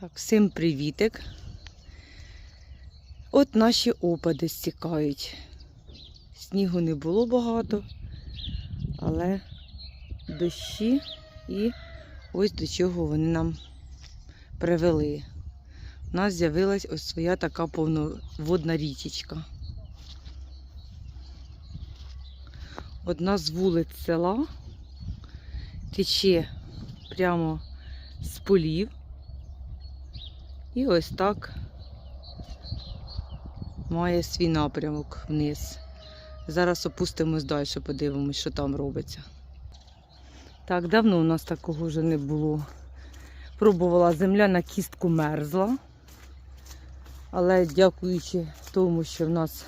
Так, всім привітик. От наші опади стікають. Снігу не було багато, але дощі і ось до чого вони нам привели. У нас з'явилась ось своя така повноводна річечка. Одна з вулиць села тече прямо з полів. І ось так має свій напрямок вниз. Зараз опустимось далі, подивимось, що там робиться. Так, давно у нас такого вже не було. Пробувала земля на кістку мерзла. Але дякуючи тому, що в нас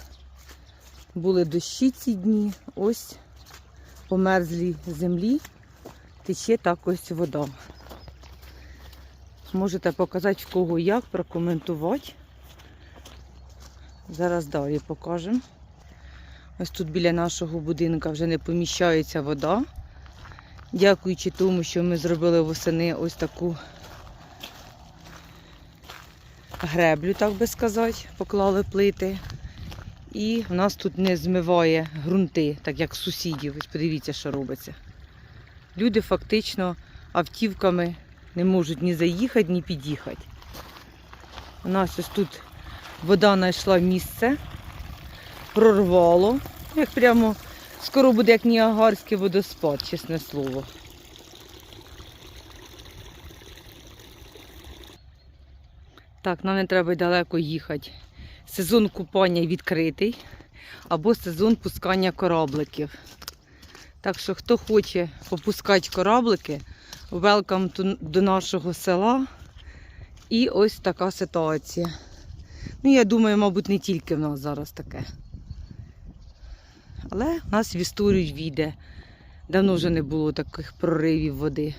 були дощі ці дні, ось по мерзлій землі тече так ось вода. Можете показати в кого як, прокоментувати. Зараз далі покажемо. Ось тут біля нашого будинка вже не поміщається вода. Дякуючи тому, що ми зробили восени ось таку греблю, так би сказати, поклали плити. І в нас тут не змиває ґрунти, так як сусідів. Ось подивіться, що робиться. Люди фактично автівками не можуть ні заїхати, ні під'їхати. У нас ось тут вода знайшла місце, прорвало. Як прямо скоро буде як Ніагарський водоспад, чесне слово. Так, нам не треба й далеко їхати. Сезон купання відкритий або сезон пускання корабликів. Так що, хто хоче попускати кораблики, Велкам до нашого села. І ось така ситуація. Ну, я думаю, мабуть, не тільки в нас зараз таке. Але в нас в історію війде. Давно вже не було таких проривів води.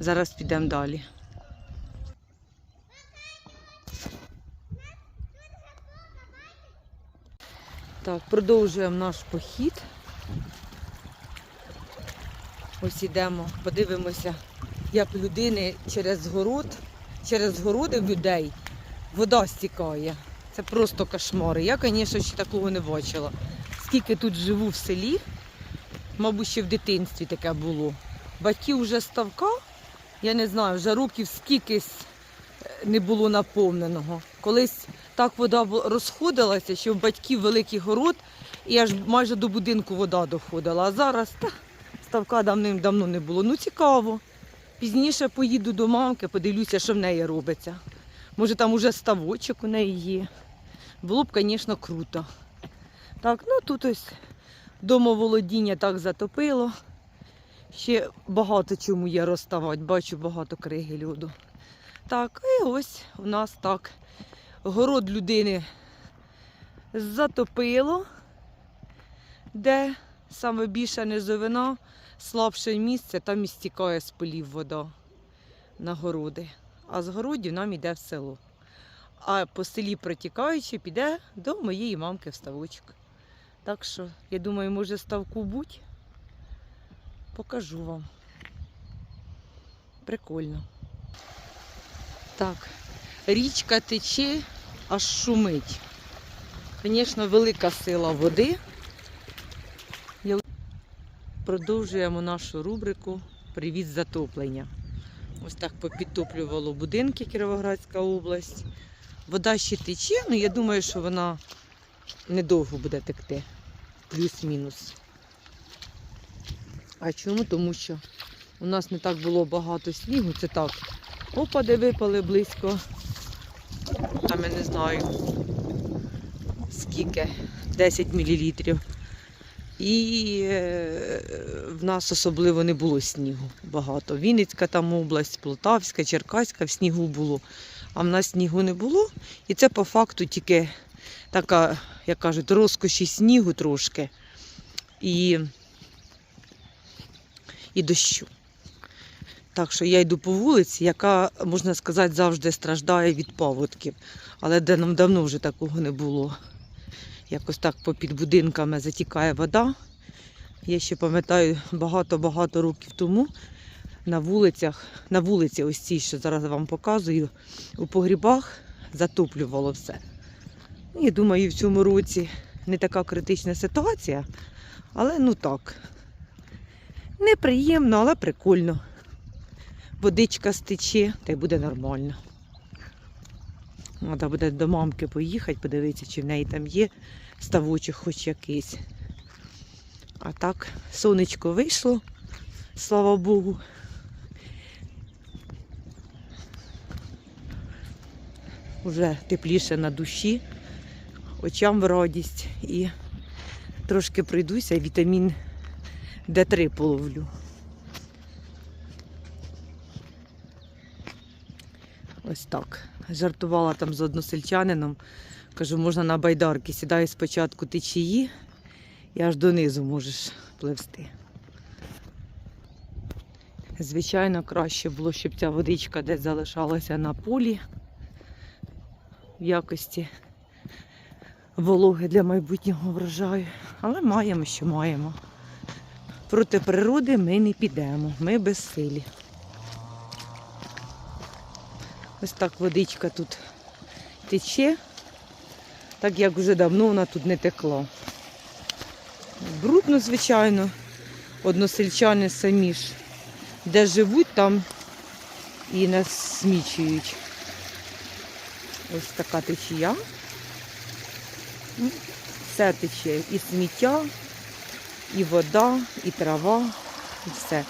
Зараз підемо далі. Так, продовжуємо наш похід. Ось ідемо, подивимося, як людини через город, через городи людей вода стікає. Це просто кошмари. Я, звісно, ще такого не бачила. Скільки тут живу в селі, мабуть, ще в дитинстві таке було. Батьків вже ставка, я не знаю, вже років скільки не було наповненого. Колись так вода розходилася, що в батьків великий город, і аж майже до будинку вода доходила. А зараз та, ставка давним-давно не було. Ну цікаво. Пізніше поїду до мамки, подивлюся, що в неї робиться. Може там уже ставочок у неї є. Було б, звісно, круто. Так, ну тут ось домоволодіння так затопило. Ще багато чому є розставати, бачу багато криги льоду. Так, і ось у нас так. Город людини затопило, де саме більша низовина, слабше місце, там і стікає з полів вода на городи. А з городів нам йде в село. А по селі протікаючи, піде до моєї мамки в ставочок. Так що, я думаю, може ставку будь. Покажу вам. Прикольно. Так, річка тече, аж шумить. Звісно, велика сила води. Продовжуємо нашу рубрику Привіт затоплення. Ось так попідтоплювало будинки Кіровоградська область. Вода ще тече, але я думаю, що вона недовго буде текти. Плюс-мінус. А чому? Тому що у нас не так було багато снігу, це так. Опади випали близько. Там я не знаю скільки, 10 мл. І е, в нас особливо не було снігу багато. Вінницька там область, Полтавська, Черкаська в снігу було. А в нас снігу не було. І це по факту тільки така, як кажуть, розкоші снігу трошки і, і дощу. Так що я йду по вулиці, яка, можна сказати, завжди страждає від паводків. Але де нам давно вже такого не було. Якось так попід будинками затікає вода. Я ще пам'ятаю багато-багато років тому на вулицях, на вулиці, ось цій, що зараз вам показую, у погрібах затоплювало все. І думаю, в цьому році не така критична ситуація, але ну так. Неприємно, але прикольно. Водичка стече, та й буде нормально. Треба буде до мамки поїхати, подивитися, чи в неї там є ставочок хоч якийсь. А так, сонечко вийшло, слава Богу. Уже тепліше на душі, очам в радість і трошки пройдуся, вітамін Д3 половлю. Ось так. Жартувала там з односельчанином. Кажу, можна на байдарки. Сідаю спочатку течії і аж донизу можеш пливсти. Звичайно, краще було, щоб ця водичка десь залишалася на полі в якості вологи для майбутнього врожаю. Але маємо, що маємо. Проти природи ми не підемо, ми безсилі. Ось так водичка тут тече, так як вже давно вона тут не текла. Брудно, звичайно, односельчани самі ж, де живуть, там і нас смічують. Ось така течія. Все тече. І сміття, і вода, і трава, і все.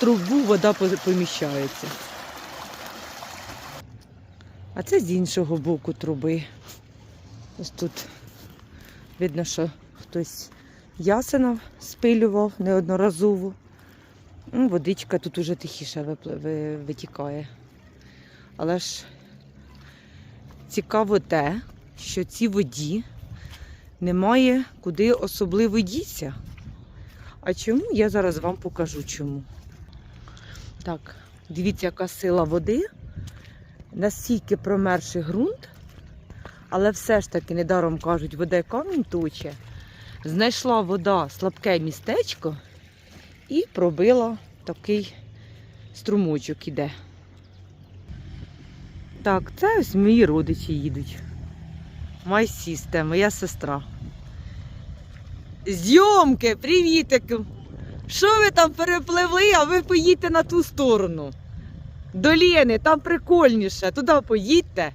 Трубу вода поміщається. А це з іншого боку труби. Ось тут видно, що хтось ясена спилював неодноразово. Ну, Водичка тут уже тихіше витікає. Але ж цікаво те, що цій воді немає куди особливо дітися. А чому? Я зараз вам покажу чому. Так, дивіться, яка сила води. Настільки промерший ґрунт, але все ж таки, недаром кажуть, вода камінь точе. Знайшла вода слабке містечко і пробила такий струмочок іде. Так, це ось мої родичі їдуть. My sister, моя сестра. Зйомки, привітики! Що ви там перепливли, а ви поїдьте на ту сторону. До Лєни, там прикольніше. Туди поїдьте.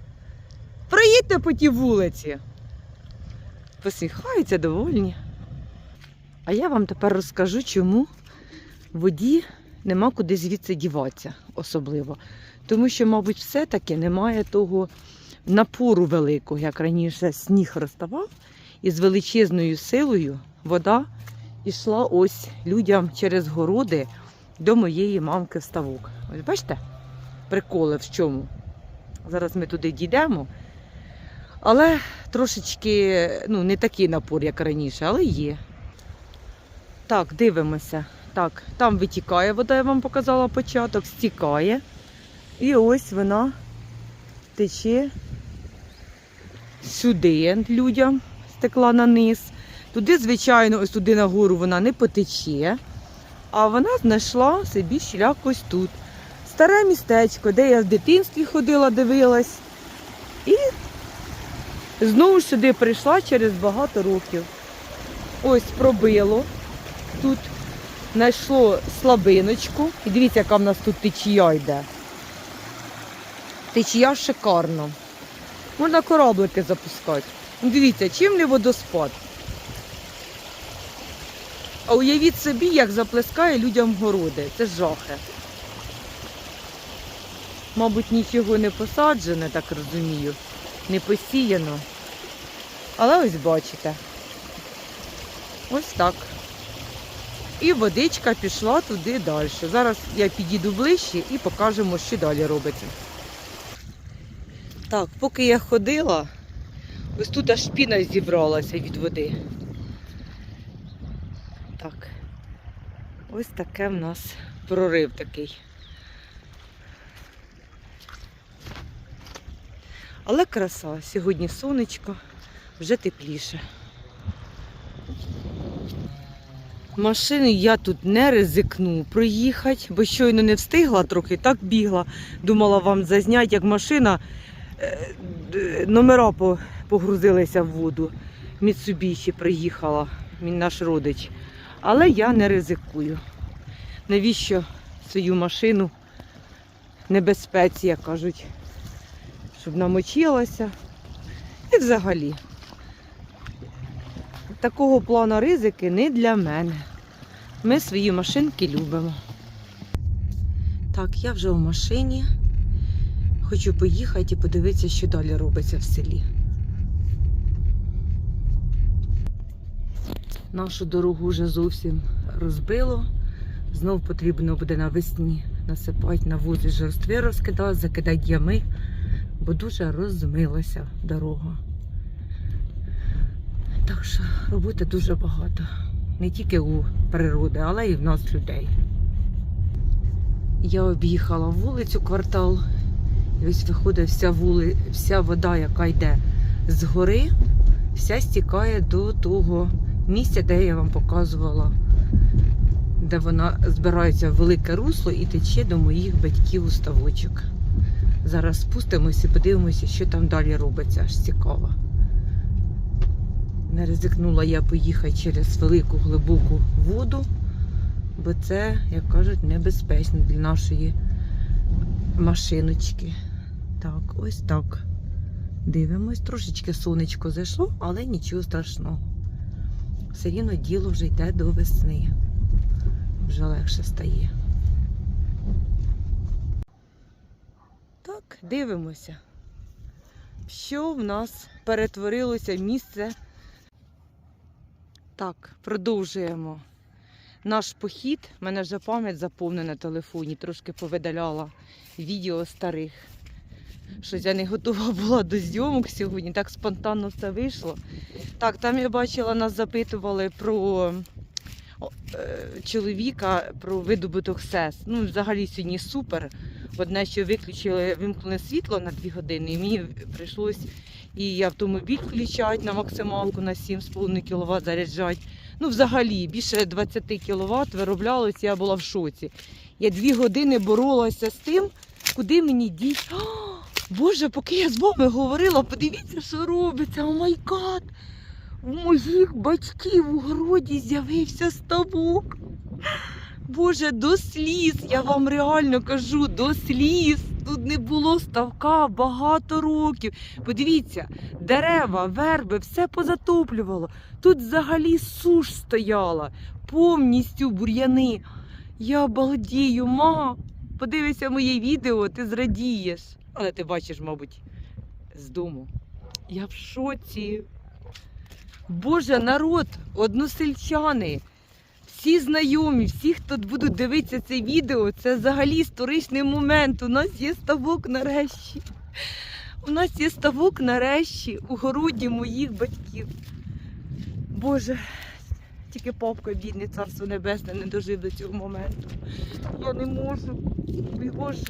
Проїдьте по тій вулиці. Посміхаються довольні. А я вам тепер розкажу, чому воді нема куди звідси діватися особливо. Тому що, мабуть, все-таки немає того напору великого, як раніше сніг розставав, і з величезною силою вода йшла ось людям через городи до моєї мамки в ставок. Ось бачите, приколи в чому? Зараз ми туди дійдемо. Але трошечки ну, не такий напор, як раніше, але є. Так, дивимося. Так, там витікає вода, я вам показала початок, стікає. І ось вона тече сюди людям, стекла на низ. Туди, звичайно, ось туди нагору вона не потече. А вона знайшла собі шлях ось тут. Старе містечко, де я в дитинстві ходила, дивилась. І знову сюди прийшла через багато років. Ось пробило. Тут знайшло слабиночку. І дивіться, яка в нас тут течія йде. Течія шикарна. Можна кораблики запускати. Дивіться, чим не водоспад. А уявіть собі, як заплескає людям городи. Це жахи. Мабуть, нічого не посаджене, так розумію. Не посіяно. Але ось бачите. Ось так. І водичка пішла туди далі. Зараз я підійду ближче і покажемо, що далі робиться. Так, поки я ходила, ось тут аж піна зібралася від води. Так. Ось таке в нас прорив такий. Але краса. Сьогодні сонечко, вже тепліше. Машини я тут не ризикну проїхати, бо щойно не встигла трохи, так бігла. Думала вам зазняти, як машина е, номера погрузилися в воду. Міцубіші приїхала, мій наш родич. Але я не ризикую. Навіщо свою машину небезпеці, як кажуть, щоб намочилася. І взагалі. Такого плану ризики не для мене. Ми свої машинки любимо. Так, я вже в машині. Хочу поїхати і подивитися, що далі робиться в селі. Нашу дорогу вже зовсім розбило. Знов потрібно буде навесні насипати на вузі жорстви розкидати, закидати ями, бо дуже розмилася дорога. Так що роботи дуже багато. Не тільки у природи, але і в нас людей. Я об'їхала вулицю квартал, і ось виходить вся вули, вся вода, яка йде з гори, вся стікає до того місця, де я вам показувала, де вона збирається в велике русло і тече до моїх батьків у ставочок. Зараз спустимося і подивимося, що там далі робиться, аж цікаво. Не ризикнула я поїхати через велику глибоку воду, бо це, як кажуть, небезпечно для нашої машиночки. Так, ось так. Дивимось, трошечки сонечко зайшло, але нічого страшного. Все рівно діло вже йде до весни. Вже легше стає. Так, дивимося, що в нас перетворилося місце так, продовжуємо наш похід. У мене вже пам'ять заповнена на телефоні, трошки повидаляла відео старих. Щось я не готова була до зйомок сьогодні, так спонтанно все вийшло. Так, там я бачила, нас запитували про е, чоловіка, про видобуток СЕС. Ну, взагалі сьогодні супер. Одне, що виключили, вимкнули світло на 2 години, і мені прийшлось і автомобіль включати на максималку на 7,5 кВт заряджати. Ну, взагалі, більше 20 кВт вироблялося, я була в шоці. Я дві години боролася з тим, куди мені діть. Боже, поки я з вами говорила, подивіться, що робиться. О май гад! У моїх батьків у городі з'явився ставок. Боже, до сліз, я вам реально кажу, до сліз. Тут не було ставка багато років. Подивіться, дерева, верби, все позатоплювало. Тут взагалі суш стояла, повністю бур'яни. Я балдію, ма. Подивися моє відео, ти зрадієш. Але ти бачиш, мабуть, з дому. Я в шоці. Боже, народ, односельчани. Всі знайомі, всі, хто будуть дивитися це відео, це взагалі історичний момент. У нас є ставок нарешті. У нас є ставок нарешті у городі моїх батьків. Боже, тільки папка бідний, царство небесне, не дожив до цього моменту. Я не можу.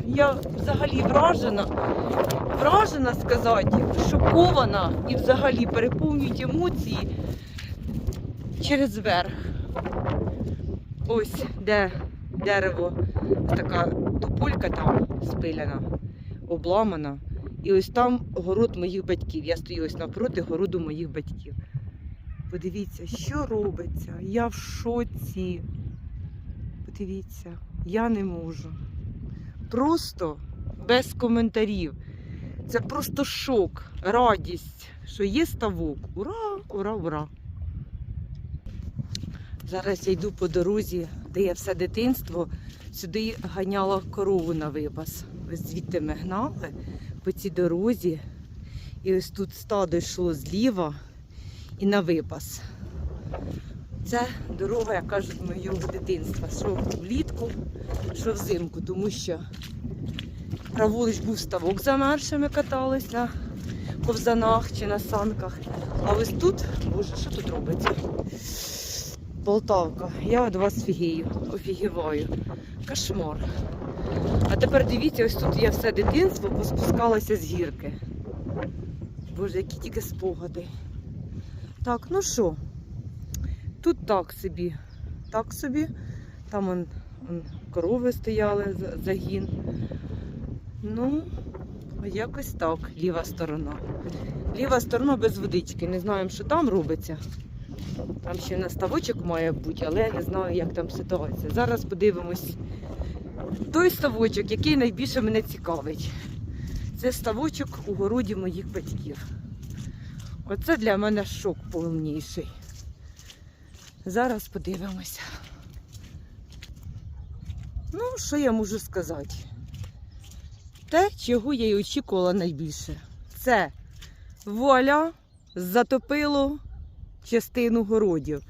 Я взагалі вражена, вражена сказати, шокована і взагалі переповнюють емоції через верх. Ось де дерево, така тупулька там спиляна, обламана. І ось там город моїх батьків. Я стою ось навпроти городу моїх батьків. Подивіться, що робиться. Я в шоці. Подивіться, я не можу. Просто без коментарів. Це просто шок, радість, що є ставок. Ура, ура, ура! Зараз я йду по дорозі, де я все дитинство сюди ганяла корову на випас. Ось звідти ми гнали по цій дорозі. І ось тут стадо йшло зліва і на випас. Це дорога, як кажуть, моєго дитинства. Що влітку, що взимку, тому що праворуч був ставок замерший, ми катались на ковзанах чи на санках. А ось тут, боже, що тут робиться? Полтавка. Я від вас фігію, офігіваю. Кошмар. А тепер дивіться, ось тут я все дитинство поспускалася з гірки. Боже, які тільки спогади. Так, ну що, тут так собі. так собі. Там он, он, корови стояли, загін. Ну, якось так, ліва сторона. Ліва сторона без водички. Не знаємо, що там робиться. Там ще наставочок має бути, але я не знаю, як там ситуація. Зараз подивимось той ставочок, який найбільше мене цікавить. Це ставочок у городі моїх батьків. Оце для мене шок повніший. Зараз подивимося. Ну, що я можу сказати? Те, чого я й очікувала найбільше. Це вуаля затопило частину городів.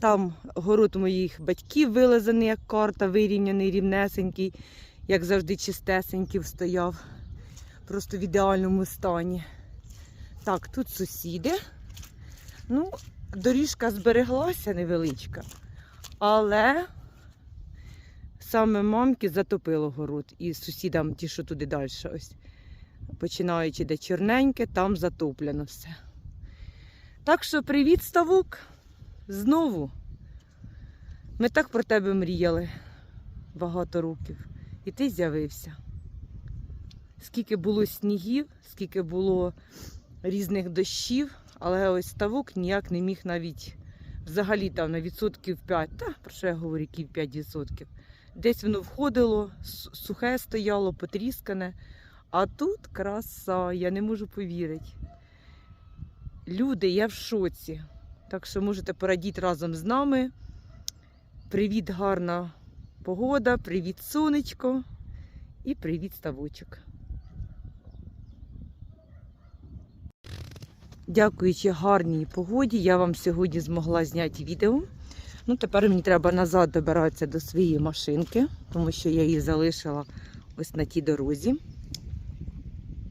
Там город моїх батьків вилазений, як карта, вирівняний, рівнесенький, як завжди чистесенький стояв. Просто в ідеальному стані. Так, тут сусіди. Ну, доріжка збереглася невеличка, але саме мамки затопило город. І сусідам ті, що туди далі, ось. Починаючи де чорненьке, там затоплено все. Так що привіт, ставок. Знову. Ми так про тебе мріяли багато років. І ти з'явився. Скільки було снігів, скільки було різних дощів, але ось ставок ніяк не міг навіть взагалі там на відсотків 5, та про що я говорю, які 5 відсотків. Десь воно входило, сухе стояло, потріскане. А тут краса, я не можу повірити. Люди, я в шоці. Так що можете порадіти разом з нами. Привіт, гарна погода, привіт, сонечко і привіт, ставочок. Дякуючи гарній погоді, я вам сьогодні змогла зняти відео. Ну, тепер мені треба назад добиратися до своєї машинки, тому що я її залишила ось на тій дорозі.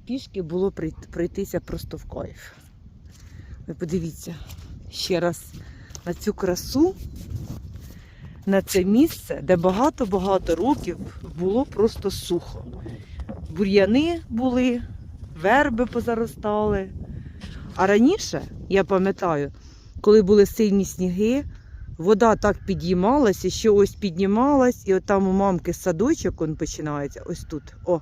Пішки було пройтися просто в кайф. Ви подивіться ще раз на цю красу, на це місце, де багато-багато років було просто сухо. Бур'яни були, верби позаростали. А раніше, я пам'ятаю, коли були сильні сніги, вода так підіймалася, що ось піднімалась, і от там у мамки садочок он починається, ось тут. О,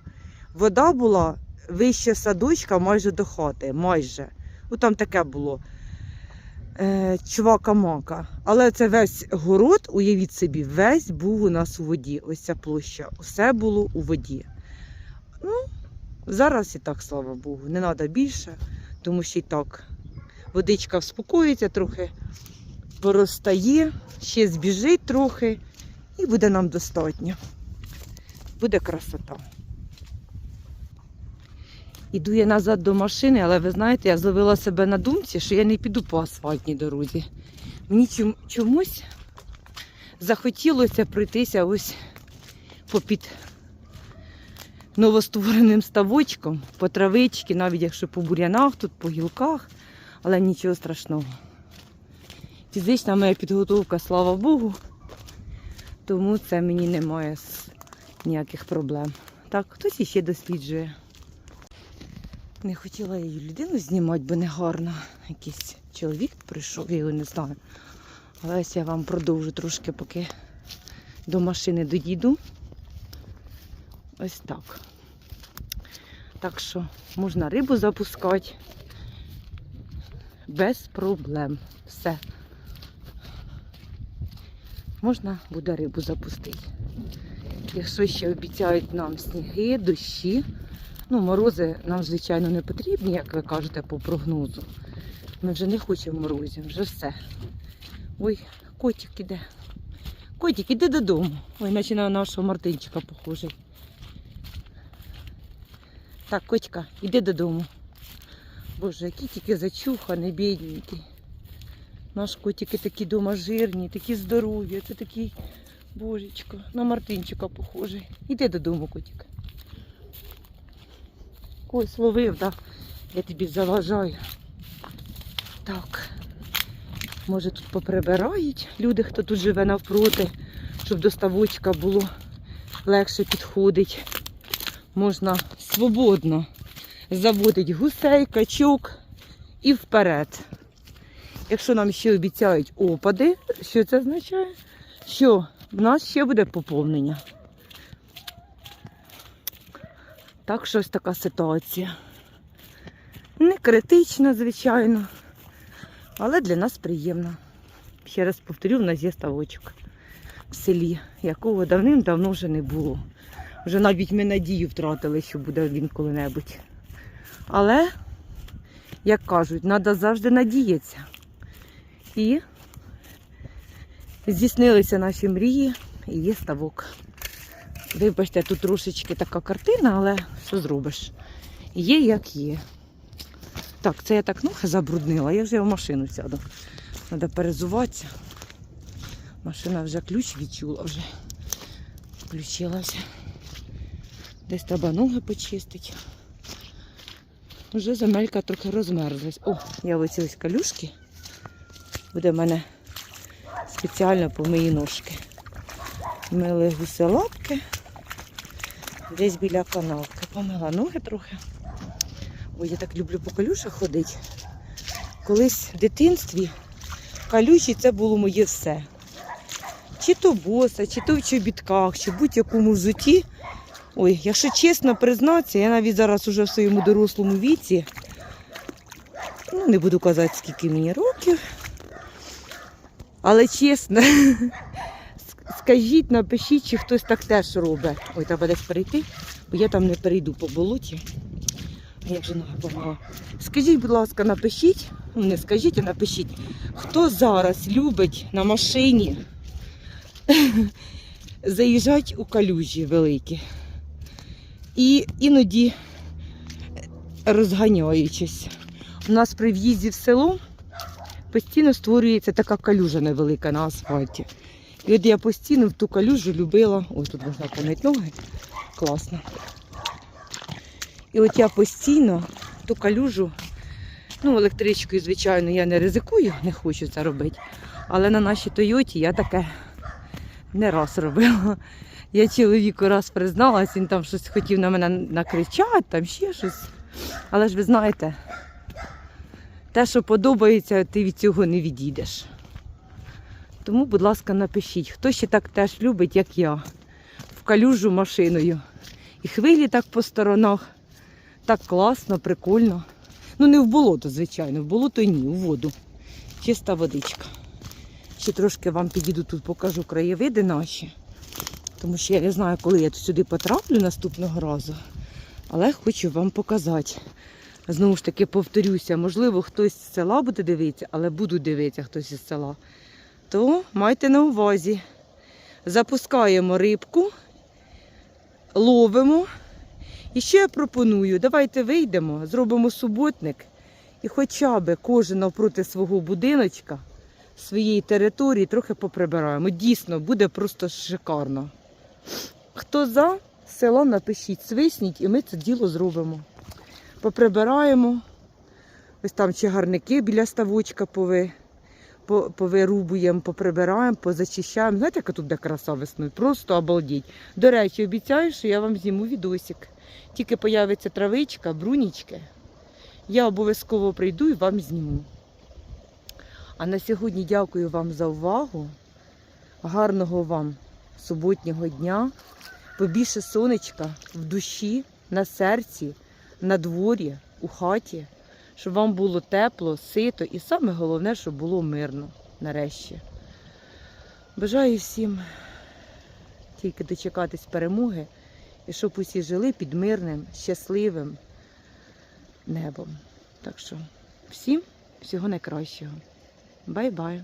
вода була вище садочка майже до хати, майже. Ну там таке було. Е, чувака-мака. Але це весь город, уявіть собі, весь був у нас у воді. Ось ця площа. Усе було у воді. Ну, зараз і так, слава Богу, не треба більше, тому що і так водичка вспокоїться трохи, поростає, ще збіжить трохи, і буде нам достатньо. Буде красота. Іду я назад до машини, але ви знаєте, я зловила себе на думці, що я не піду по асфальтній дорозі. Мені чомусь захотілося пройтися ось попід новоствореним ставочком, по травичці, навіть якщо по бур'янах, тут по гілках, але нічого страшного. Фізична моя підготовка, слава Богу, тому це мені немає ніяких проблем. Так, хтось іще досліджує. Не хотіла я її людину знімати, бо не гарно. Якийсь чоловік прийшов, я його не знаю. Але ось я вам продовжу трошки, поки до машини доїду. Ось так. Так що можна рибу запускати без проблем. Все. Можна буде рибу запустити. Якщо ще обіцяють нам сніги, дощі, Ну, морози нам, звичайно, не потрібні, як ви кажете, по прогнозу. Ми вже не хочемо морозів, вже все. Ой, котик іде. Котик, іди додому. Ой, наче на нашого Мартинчика похожий. Так, котика, іди додому. Боже, який тільки зачуханий, бідненький. Наш котики такі дома жирні, такі здорові, це такий, божечко, на Мартинчика похожий. Іди додому, котик. Ой, словив, да? Я тобі заважаю. Так. Може тут поприбирають люди, хто тут живе навпроти, щоб до ставочка було легше підходить. Можна свободно заводити гусей, качок і вперед. Якщо нам ще обіцяють опади, що це означає? Що, в нас ще буде поповнення. Так, щось така ситуація. Не критична, звичайно, але для нас приємно. Ще раз повторю, в нас є ставочок в селі, якого давним-давно вже не було. Вже навіть ми надію втратили, що буде він коли-небудь. Але, як кажуть, треба завжди надіятися. І здійснилися наші мрії і є ставок. Вибачте, тут трошечки така картина, але що зробиш? Є як є. Так, це я так ноги забруднила, я вже в машину сяду. Треба перезуватися. Машина вже ключ відчула вже. Включилася. Десь треба ноги почистити. Вже земелька трохи розмерзлась. О, я оці ось калюшки. Буде в мене спеціально по мої ножки. Мили гуси лапки. Десь біля канавки. Помила ноги трохи. Ой, я так люблю по калюшах ходити. Колись в дитинстві калюші це було моє все. Чи то боса, чи то в чобітках, чи будь-якому взуті. Ой, якщо чесно признатися, я навіть зараз уже в своєму дорослому віці, ну не буду казати, скільки мені років. Але чесно, скажіть, напишіть, чи хтось так теж робить. Ой, треба десь перейти, бо я там не перейду по болоті. Як же нога помогла? Скажіть, будь ласка, напишіть, ну не скажіть, а напишіть, хто зараз любить на машині заїжджати у калюжі великі. І іноді розганяючись. У нас при в'їзді в село постійно створюється така калюжа невелика на асфальті. І от я постійно в ту калюжу любила. Ой, тут можна помити ноги. Класно. І от я постійно ту калюжу, ну, електричкою, звичайно, я не ризикую, не хочу це робити. Але на нашій Тойоті я таке не раз робила. Я чоловіку раз призналась, він там щось хотів на мене накричати, там ще щось. Але ж ви знаєте, те, що подобається, ти від цього не відійдеш. Тому, будь ласка, напишіть, хто ще так теж любить, як я, в калюжу машиною. І хвилі так по сторонах. Так класно, прикольно. Ну, не в болото, звичайно, в болото ні, у воду. Чиста водичка. Ще трошки вам підійду тут, покажу краєвиди наші. Тому що я не знаю, коли я сюди потраплю наступного разу. Але хочу вам показати. Знову ж таки, повторюся, можливо, хтось з села буде дивитися, але буду дивитися хтось із села. То майте на увазі. Запускаємо рибку, ловимо. І ще я пропоную, давайте вийдемо, зробимо суботник і хоча б кожен навпроти свого будиночка, своєї території трохи поприбираємо. Дійсно, буде просто шикарно. Хто за село, напишіть, свисніть, і ми це діло зробимо. Поприбираємо. Ось там чагарники біля ставочка пови, повирубуємо, поприбираємо, позачищаємо. Знаєте, яка тут де краса весною? Просто обалдіть. До речі, обіцяю, що я вам зніму відосик. Тільки появиться травичка, брунічки. Я обов'язково прийду і вам зніму. А на сьогодні дякую вам за увагу. Гарного вам суботнього дня. Побільше сонечка в душі, на серці, на дворі, у хаті, щоб вам було тепло, сито і саме головне, щоб було мирно нарешті. Бажаю всім тільки дочекатись перемоги і щоб усі жили під мирним, щасливим небом. Так що всім всього найкращого. Бай-бай!